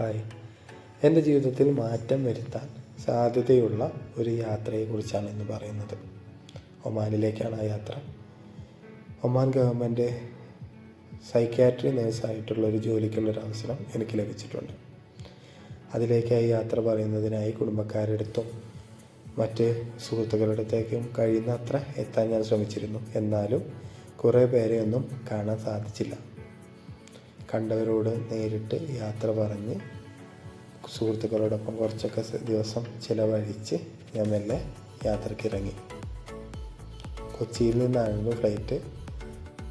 Hi. എന്റെ ജീവിതത്തിൽ മാറ്റം വരുത്താൻ സാധ്യതയുള്ള ഒരു യാത്രയെക്കുറിച്ചാണ് ഇന്ന് പറയുന്നത്. ഒമാനിലേക്കാണ് ആ യാത്ര. ഒമാൻ ഗവൺമെന്റ് സൈക്യാട്രി നേഴ്സായിട്ടുള്ള ഒരു ജോലിക്കുള്ളൊരു അവസരം എനിക്ക് ലഭിച്ചിട്ടുണ്ട്. അതിലേക്കായി യാത്ര പറയുന്നതിനായി കുടുംബക്കാരെടുത്തും മറ്റ് സുഹൃത്തുക്കളുടെ അടുത്തേക്കും കഴിയുന്നത്ര എത്താൻ ഞാൻ ശ്രമിച്ചിരുന്നു. എന്നാലും കുറേ പേരെയൊന്നും കാണാൻ സാധിച്ചില്ല. കണ്ടവരോട് നേരിട്ട് യാത്ര പറഞ്ഞ് സുഹൃത്തുക്കളോടൊപ്പം കുറച്ചൊക്കെ ദിവസം ചിലവഴിച്ച് ഞാൻ മെല്ലെ യാത്രയ്ക്ക് ഇറങ്ങി കൊച്ചിയിൽ നിന്നായിരുന്നു ഫ്ലൈറ്റ്.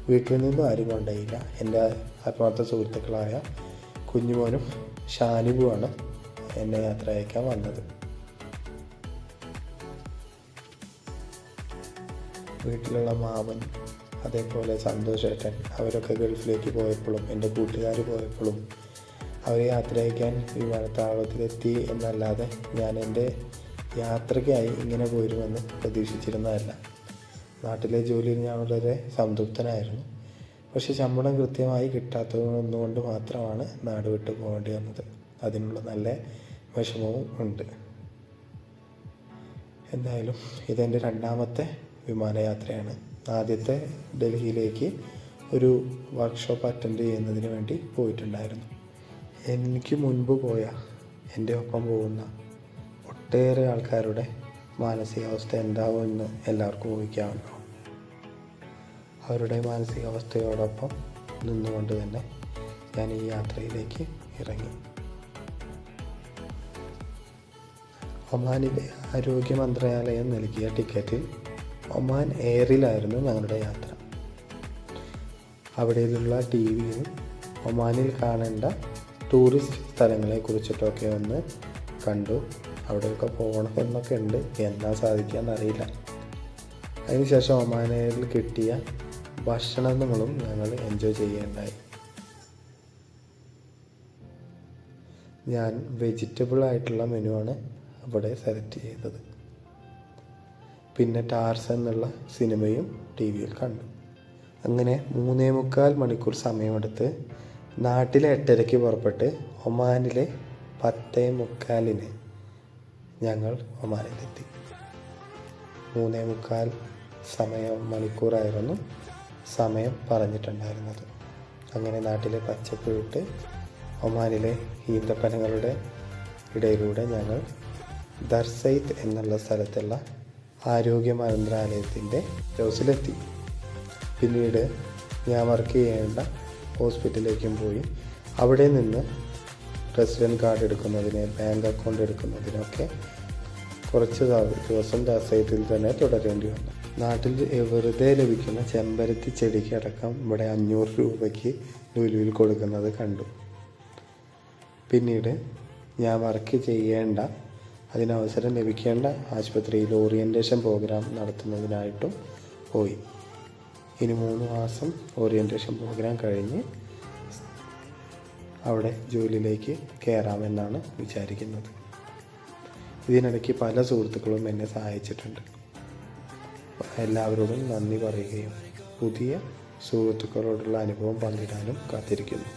വീട്ടിൽ നിന്നും ആരും കൊണ്ടുപോയില്ല. എന്റെ ആത്മാർത്ഥ സുഹൃത്തുക്കളായ കുഞ്ഞുമോനും ഷാനിബുമാണ് എന്നെ യാത്ര അയക്കാൻ വന്നത്. വീട്ടിലുള്ള മാമൻ അതേപോലെ സന്തോഷേട്ടൻ അവരൊക്കെ ഗൾഫിലേക്ക് പോയപ്പോഴും എന്റെ കൂട്ടുകാർ പോയപ്പോഴും അവരെ യാത്ര അയക്കാൻ വിമാനത്താവളത്തിലെത്തി എന്നല്ലാതെ ഞാൻ എന്റെ യാത്രയ്ക്കായി ഇങ്ങനെ പോരുമെന്ന് പ്രതീക്ഷിച്ചിരുന്നതല്ല. നാട്ടിലെ ജോലിയിൽ ഞാൻ വളരെ സംതൃപ്തനായിരുന്നു. പക്ഷെ ശമ്പളം കൃത്യമായി കിട്ടാത്തതൊന്നുകൊണ്ട് മാത്രമാണ് നാട് വിട്ടു പോകേണ്ടി വന്നത്. അതിനുള്ള നല്ല വിഷമവും ഉണ്ട്. എന്തായാലും ഇതെന്റെ രണ്ടാമത്തെ വിമാനയാത്രയാണ്. ആദ്യത്തെ ഡൽഹിയിലേക്ക് ഒരു വർക്ക്ഷോപ്പ് അറ്റൻഡ് ചെയ്യുന്നതിന് വേണ്ടി പോയിട്ടുണ്ടായിരുന്നു. എനിക്ക് മുൻപ് പോയ എന്റെ ഒപ്പം പോകുന്ന ഒട്ടേറെ ആൾക്കാരുടെ മാനസികാവസ്ഥ എന്താവും എന്ന് എല്ലാവർക്കും ഊഹിക്കാമല്ലോ. അവരുടെ മാനസികാവസ്ഥയോടൊപ്പം നിന്നുകൊണ്ട് തന്നെ ഞാൻ ഈ യാത്രയിലേക്ക് ഇറങ്ങി. ഒമാനിലെ ആരോഗ്യ മന്ത്രാലയം നൽകിയ ടിക്കറ്റിൽ ഒമാൻ എയറിലായിരുന്നു ഞങ്ങളുടെ യാത്ര. അവിടെയുള്ള ടി വിയിൽ ഒമാനിൽ കാണേണ്ട ടൂറിസ്റ്റ് സ്ഥലങ്ങളെ കുറിച്ചിട്ടൊക്കെ ഒന്ന് കണ്ടു. അവിടെയൊക്കെ പോകണം എന്നൊക്കെ ഉണ്ട്. എന്നാ സാധിക്കാന്നറിയില്ല. അതിനുശേഷം ഒമാൻ എയറിൽ കിട്ടിയ ഭക്ഷണങ്ങളും ഞങ്ങൾ എൻജോയ് ചെയ്യേണ്ടായി. ഞാൻ വെജിറ്റബിൾ ആയിട്ടുള്ള മെനു ആണ് അവിടെ സെലക്ട് ചെയ്തത്. പിന്നെ ടാർസ് എന്നുള്ള സിനിമയും ടി വിയിൽ കണ്ടു. അങ്ങനെ മൂന്നേ മുക്കാൽ മണിക്കൂർ സമയമെടുത്ത് നാട്ടിലെ എട്ടരയ്ക്ക് പുറപ്പെട്ട് ഒമാനിലെ പത്തേ മുക്കാലിന് ഞങ്ങൾ ഒമാനിലെത്തി. മൂന്നേ മുക്കാൽ സമയം മണിക്കൂറായിരുന്നു സമയം പറഞ്ഞിട്ടുണ്ടായിരുന്നത്. അങ്ങനെ നാട്ടിലെ പച്ചപ്പ് വിട്ട് ഒമാനിലെ ഈന്തപ്പനങ്ങളുടെ ഇടയിലൂടെ ഞങ്ങൾ ദർസൈത്ത് എന്നുള്ള സ്ഥലത്തുള്ള ആരോഗ്യ മന്ത്രാലയത്തിന്റെ ഹൗസിലെത്തി പിന്നീട് ഞാൻ വർക്ക് ചെയ്യേണ്ട ഹോസ്പിറ്റലിലേക്കും പോയി. അവിടെ നിന്ന് റെസിഡന്റ് കാർഡ് എടുക്കുന്നതിന് ബാങ്ക് അക്കൗണ്ട് എടുക്കുന്നതിനൊക്കെ കുറച്ച് ദിവസം ദർസൈത്തിൽ തന്നെ തുടരേണ്ടി വന്നു. നാട്ടിൽ വെറുതെ ലഭിക്കുന്ന ചെമ്പരത്തി ചെടിക്ക് അടക്കം ഇവിടെ അഞ്ഞൂറ് രൂപയ്ക്ക് ലുലുവിൽ കൊടുക്കുന്നത് കണ്ടു. പിന്നീട് ഞാൻ വർക്ക് ചെയ്യേണ്ട അതിനവസരം ലഭിക്കേണ്ട ആശുപത്രിയിൽ ഓറിയന്റേഷൻ പ്രോഗ്രാം നടത്തുന്നതിനായിട്ടും പോയി. ഇനി മൂന്ന് മാസം ഓറിയന്റേഷൻ പ്രോഗ്രാം കഴിഞ്ഞ് അവിടെ ജോലിയിലേക്ക് കയറാമെന്നാണ് വിചാരിക്കുന്നത്. ഇതിനിടയ്ക്ക് പല സുഹൃത്തുക്കളും എന്നെ സഹായിച്ചിട്ടുണ്ട്. എല്ലാവരോടും നന്ദി പറയുകയും പുതിയ സുഹൃത്തുക്കളോടുള്ള അനുഭവം പങ്കിടാനും കാത്തിരിക്കുന്നു.